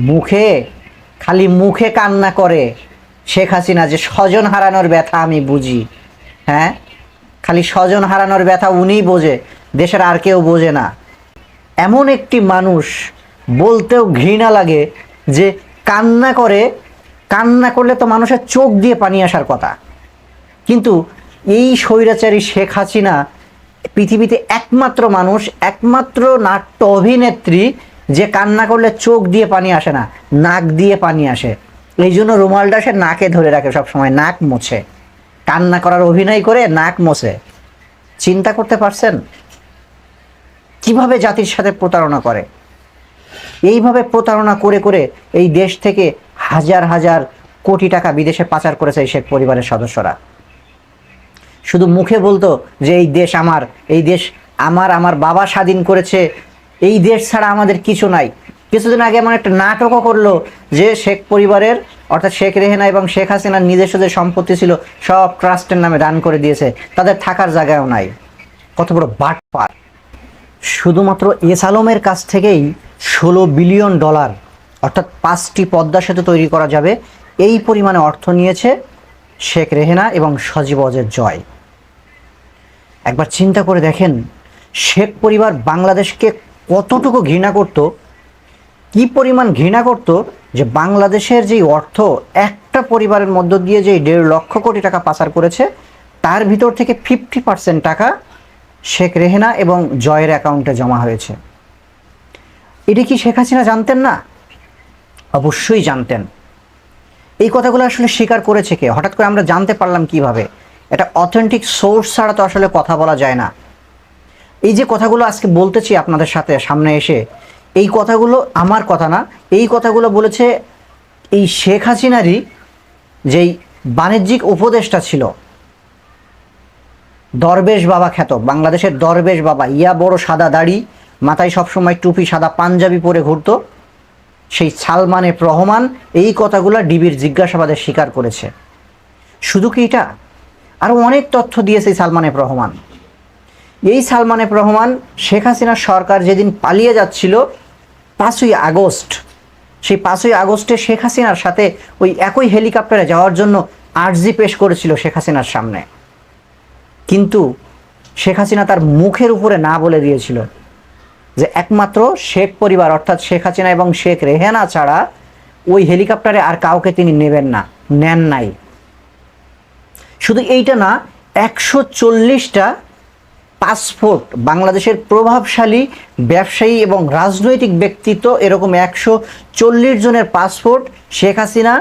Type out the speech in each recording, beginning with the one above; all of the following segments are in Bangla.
মুখে, খালি মুখে কান্না করে শেখ হাসিনা যে স্বজন হারানোর ব্যথা আমি বুঝি হ্যাঁ? খালি স্বজন হারানোর ব্যথা উনিই বোঝে, দেশের আর কেউ বোঝে না। এমন একটি মানুষ বলতেও ঘৃণা লাগে যে কান্না করে, কান্না করলে তো মানুষের চোখ দিয়ে পানি আসার কথা। কিন্তু এই স্বৈরাচারী শেখ হাসিনা পৃথিবীতে একমাত্র মানুষ, একমাত্র নাট্য অভিনেত্রী যে কান্না করলে চোখ দিয়ে পানি আসে না, নাক দিয়ে পানি আসে। এই জন্য রুমালটা সে নাকে ধরে রাখে সবসময়, নাক মোছে। কান্না করার অভিনয় করে নাক মোছে। চিন্তা করতে পারছেন? কীভাবে জাতির সাথে প্রতারণা করে? এইভাবে প্রতারণা করে করে এই দেশ থেকে হাজার হাজার কোটি টাকা বিদেশে পাচার করেছে এই শেখ পরিবারের সদস্যরা। শুধু মুখে বলতো যে এই দেশ আমার, এই দেশ আমার আমার বাবা স্বাধীন করেছে এই দেশ ছাড়া আমাদের কিছু নাই। কিছুদিন আগে এমন একটা নাটকও করল যে শেখ পরিবারের, অর্থাৎ শেখ রেহেনা এবং শেখ হাসিনার নিজস্ব যে সম্পত্তি ছিল, সব ট্রাস্টের নামে দান করে দিয়েছে। তাদের থাকার জায়গাও নাই। কত বড় বাটপার। শুধুমাত্র এস আলমের কাছ থেকেই ষোলো বিলিয়ন ডলার, অর্থাৎ পাঁচটি পদ্মা সেতু তৈরি করা যাবে, এই পরিমাণে অর্থ নিয়েছে শেখ রেহেনা এবং সজীব অজের জয়। একবার চিন্তা করে দেখেন, শেখ পরিবার বাংলাদেশকে কতটুকু ঘৃণা করত, কি পরিমাণ ঘৃণা করত যে বাংলাদেশের যেই অর্থ একটা পরিবারের মধ্য দিয়ে যে দেড় লক্ষ কোটি টাকা পাচার করেছে, তার ভিতর থেকে ফিফটি পার্সেন্ট টাকা শেখ রেহেনা এবং জয়ের অ্যাকাউন্টে জমা হয়েছে। এটা কি শেখ হাসিনা জানতেন না? অবশ্যই জানতেন। এই কথাগুলো আসলে স্বীকার করেছে কে? হঠাৎ করে আমরা জানতে পারলাম কীভাবে? এটা অথেন্টিক সোর্স ছাড়া তো আসলে কথা বলা যায় না। এই যে কথাগুলো আজকে বলতেছি আপনাদের সাথে সামনে এসে, এই কথাগুলো আমার কথা না, এই কথাগুলো বলেছে এই শেখ হাসিনারই যেই বাণিজ্যিক উপদেষ্টা ছিল। দরবেশ বাবা খ্যাত, বাংলাদেশের দরবেশ বাবা। ইয়া বড় সাদা দাড়ি, মাথায় সবসময় টুপি, সাদা পাঞ্জাবি পরে ঘুরতো। সেই সালমানে রহমান এই কথাগুলো ডিবির জিজ্ঞাসাবাদে স্বীকার করেছে। শুধু কি এটা? আরও অনেক তথ্য দিয়েছে সালমান রহমান এই সালমান রহমান, শেখ হাসিনার সরকার যেদিন পালিয়ে যাচ্ছিল, পাঁচই আগস্ট, সেই পাঁচই আগস্টে শেখ হাসিনার সাথে ওই একই হেলিকপ্টারে যাওয়ার জন্য আর্জি পেশ করেছিল শেখ হাসিনার সামনে। কিন্তু শেখ হাসিনা তার মুখের উপরে না বলে দিয়েছিল যে একমাত্র শেখ পরিবার, অর্থাৎ শেখ হাসিনা এবং শেখ রেহেনা ছাড়া ওই হেলিকপ্টারে আর কাউকে তিনি নেবেন না, নেন নাই। শুধু এইটা না, একশো চল্লিশটা পাসপোর্ট, বাংলাদেশের প্রভাবশালী ব্যবসায়ী এবং রাজনৈতিক ব্যক্তিত্ব এরকম একশো চল্লিশ জনের পাসপোর্ট শেখ হাসিনা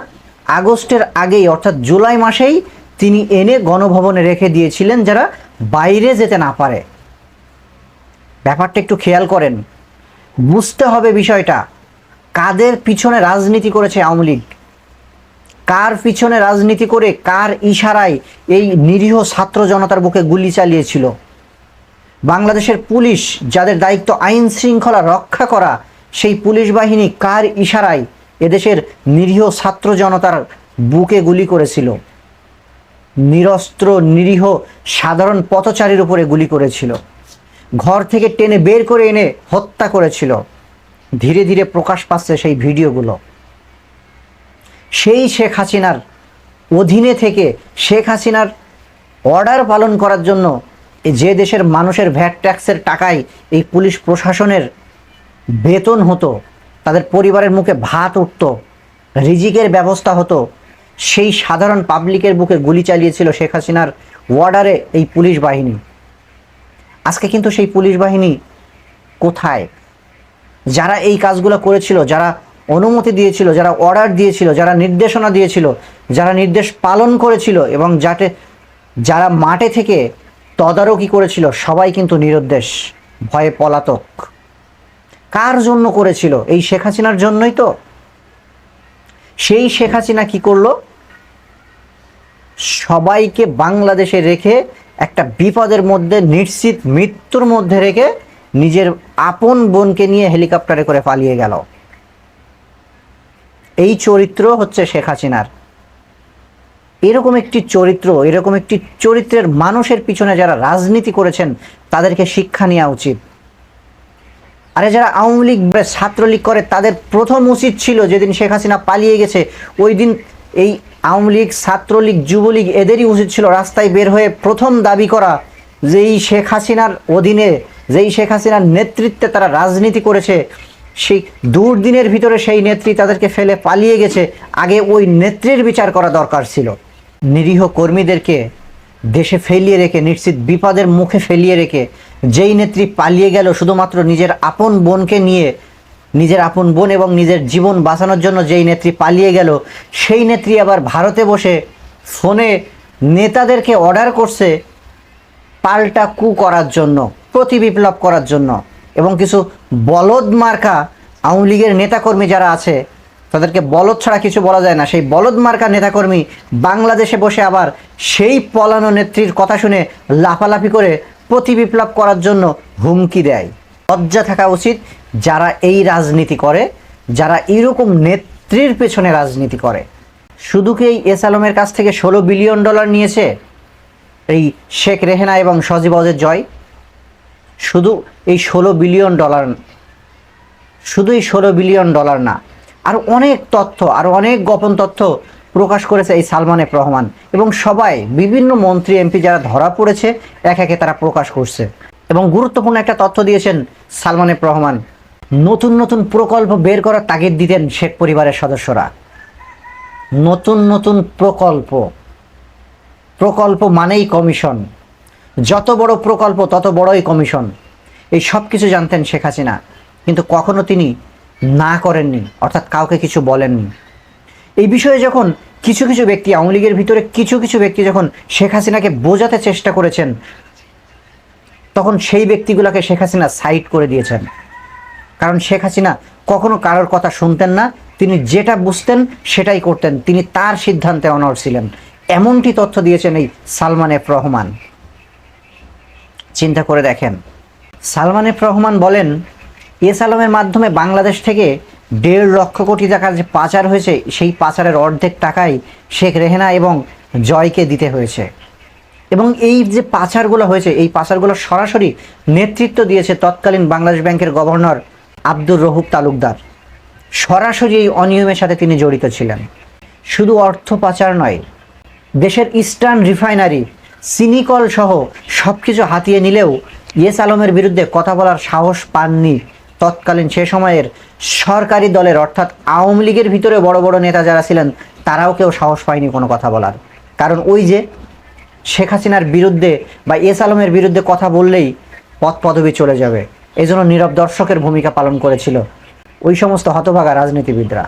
আগস্টের আগেই, অর্থাৎ জুলাই মাসেই তিনি এনে গণভবনে রেখে দিয়েছিলেন যারা বাইরে যেতে না পারে। ব্যাপারটা একটু খেয়াল করেন। বুঝতে হবে বিষয়টা, কাদের পিছনে রাজনীতি করেছে আওয়ামী লীগ? কার পিছনে রাজনীতি করে, কার ইশারায় এই নিরীহ ছাত্র জনতার বুকে গুলি চালিয়েছিল? বাংলাদেশের পুলিশ, যাদের দায়িত্ব আইন শৃঙ্খলা রক্ষা করা, সেই পুলিশ বাহিনী কার ইশারায় এদেশের নিরীহ ছাত্র জনতার বুকে গুলি করেছিল? নিরস্ত্র, নিরীহ, সাধারণ পথচারীর উপরে গুলি করেছিল। ঘর থেকে টেনে বের করে এনে হত্যা করেছিল। ধীরে ধীরে প্রকাশ পাচ্ছে সেই ভিডিওগুলো। সেই শেখ হাসিনার অধীনে থেকে শেখ হাসিনার অর্ডার পালন করার জন্য যে দেশের মানুষের ভ্যাট ট্যাক্সের টাকায় এই পুলিশ প্রশাসনের বেতন হতো, তাদের পরিবারের মুখে ভাত উঠত, রিজিকের ব্যবস্থা হতো, সেই সাধারণ পাবলিকের বুকে গুলি চালিয়েছিল শেখ হাসিনার ওয়ার্ডারে এই পুলিশ বাহিনী। আজকে কিন্তু সেই পুলিশ বাহিনী কোথায়? যারা এই কাজগুলো করেছিল, যারা অনুমতি দিয়েছিল, যারা অর্ডার দিয়েছিল, যারা নির্দেশনা দিয়েছিল, যারা নির্দেশ পালন করেছিল এবং যাতে যারা মাঠে থেকে তদারকি করেছিল সবাই কিন্তু নিরুদ্দেশ, ভয়ে পলাতক। কার জন্য করেছিল? এই শেখ হাসিনার জন্যই তো। সেই শেখ হাসিনা কি করল? সবাইকে বাংলাদেশে রেখে একটা বিপদের মধ্যে, নিশ্চিত মৃত্যুর মধ্যে রেখে নিজের আপন বোনকে নিয়ে হেলিকপ্টারে করে পালিয়ে গেল। এই চরিত্র হচ্ছে শেখ হাসিনার। এরকম একটি চরিত্র, এরকম একটি চরিত্রের মানুষের পিছনে যারা রাজনীতি করেছেন, তাদেরকে শিক্ষা নেওয়া উচিত। আরে যারা আওয়ামী লীগ ছাত্রলীগ করে, তাদের প্রথম উচিত ছিল যেদিন শেখ হাসিনা পালিয়ে গেছে, ওই দিন এই আওয়ামী লীগ, ছাত্রলীগ, যুবলীগ এদেরই উচিত ছিল রাস্তায় বের হয়ে প্রথম দাবি করা যে এই শেখ হাসিনার অধীনে, যেই শেখ হাসিনার নেতৃত্বে তারা রাজনীতি করেছে, সেই দুর্দিনের ভিতরে সেই নেত্রী তাদেরকে ফেলে পালিয়ে গেছে। আগে ওই নেত্রীর বিচার করা দরকার ছিল। নিরীহ কর্মীদেরকে দেশে ফেলিয়ে রেখে, নিশ্চিত বিপদের মুখে ফেলিয়ে রেখে, যেই নেত্রী পালিয়ে গেল শুধুমাত্র নিজের আপন বোনকে নিয়ে, নিজের আপন বোন এবং নিজের জীবন বাঁচানোর জন্য যেই নেত্রী পালিয়ে গেল, সেই নেত্রী আবার ভারতে বসে ফোনে নেতাদেরকে অর্ডার করছে পাল্টা কু করার জন্য, প্রতি বিপ্লব করার জন্য এবং কিছু বলদ মার্কা আওয়ামী লীগের নেতাকর্মী যারা আছে তাদেরকে বলদ ছাড়া কিছু বলা যায় না। সেই বলদ মার্কা নেতাকর্মী বাংলাদেশে বসে আবার সেই পলানো নেত্রীর কথা শুনে লাফালাফি করে প্রতি বিপ্লব করার জন্য হুমকি দেয়। লজ্জা থাকা উচিত যারা এই রাজনীতি করে, যারা এরকম নেত্রীর পেছনে রাজনীতি করে। শুধু কি এই এস আলমের কাছ থেকে ষোলো বিলিয়ন ডলার নিয়েছে? এই শেখ রেহেনা এবং সজীব অজের জয়? শুধু এই ষোলো বিলিয়ন ডলার, শুধু এই ষোলো বিলিয়ন ডলার না আর অনেক তথ্য, আর অনেক গোপন তথ্য প্রকাশ করেছে এই সালমান এফ রহমান। এবং সবাই, বিভিন্ন মন্ত্রী, এমপি যারা ধরা পড়েছে, এক একে তারা প্রকাশ করছে। এবং গুরুত্বপূর্ণ একটা তথ্য দিয়েছেন সালমান এফ রহমান। নতুন নতুন প্রকল্প বের করার তাগিদ দিতেন শেখ পরিবারের সদস্যরা। নতুন নতুন প্রকল্প। প্রকল্প মানেই কমিশন। যত বড় প্রকল্প, তত বড়ই কমিশন। এই সব কিছু জানতেন শেখ হাসিনা। কিন্তু কখনো তিনি না করেননি, অর্থাৎ কাউকে কিছু বলেননি। এই বিষয়ে যখন কিছু কিছু ব্যক্তি, আওয়ামী লীগের ভিতরে কিছু কিছু ব্যক্তি যখন শেখ হাসিনাকে বোঝাতে চেষ্টা করেছেন, তখন সেই ব্যক্তিগুলোকে শেখ হাসিনা সাইড করে দিয়েছেন। কারণ শেখ হাসিনা কখনো কারোর কথা শুনতেন না, তিনি যেটা বুঝতেন সেটাই করতেন, তিনি তার সিদ্ধান্তে অনড় ছিলেন। এমনটি তথ্য দিয়েছেন এই সালমান এফ রহমান। চিন্তা করে দেখেন, সালমান এফ রহমান বলেন এস আলমের মাধ্যমে বাংলাদেশ থেকে দেড় লক্ষ কোটি টাকার যে পাচার হয়েছে, সেই পাচারের অর্ধেক টাকাই শেখ রেহেনা এবং জয়কে দিতে হয়েছে। এবং এই যে পাচারগুলো হয়েছে, এই পাচারগুলো সরাসরি নেতৃত্ব দিয়েছে তৎকালীন বাংলাদেশ ব্যাংকের গভর্নর আব্দুর রহুব তালুকদার। সরাসরি এই অনিয়মের সাথে তিনি জড়িত ছিলেন। শুধু অর্থ পাচার নয়, দেশের ইস্টার্ন রিফাইনারি, সিনিকল সহ সব কিছু হাতিয়ে নিলেও ইয়েস আলমের বিরুদ্ধে কথা বলার সাহস পাননি তৎকালীন সে সময়ের সরকারি দলের, অর্থাৎ আওয়ামী লীগের ভিতরে বড় বড় নেতা যারা ছিলেন, তারাও কেউ সাহস পায়নি কোনো কথা বলার। কারণ ওই যে শেখ হাসিনার বিরুদ্ধে বা এস আলমের বিরুদ্ধে কথা বললেই পদ পদবি চলে যাবে। এই জন্য নীরব দর্শকের ভূমিকা পালন করেছিল ওই সমস্ত হতভাগা রাজনীতিবিদরা।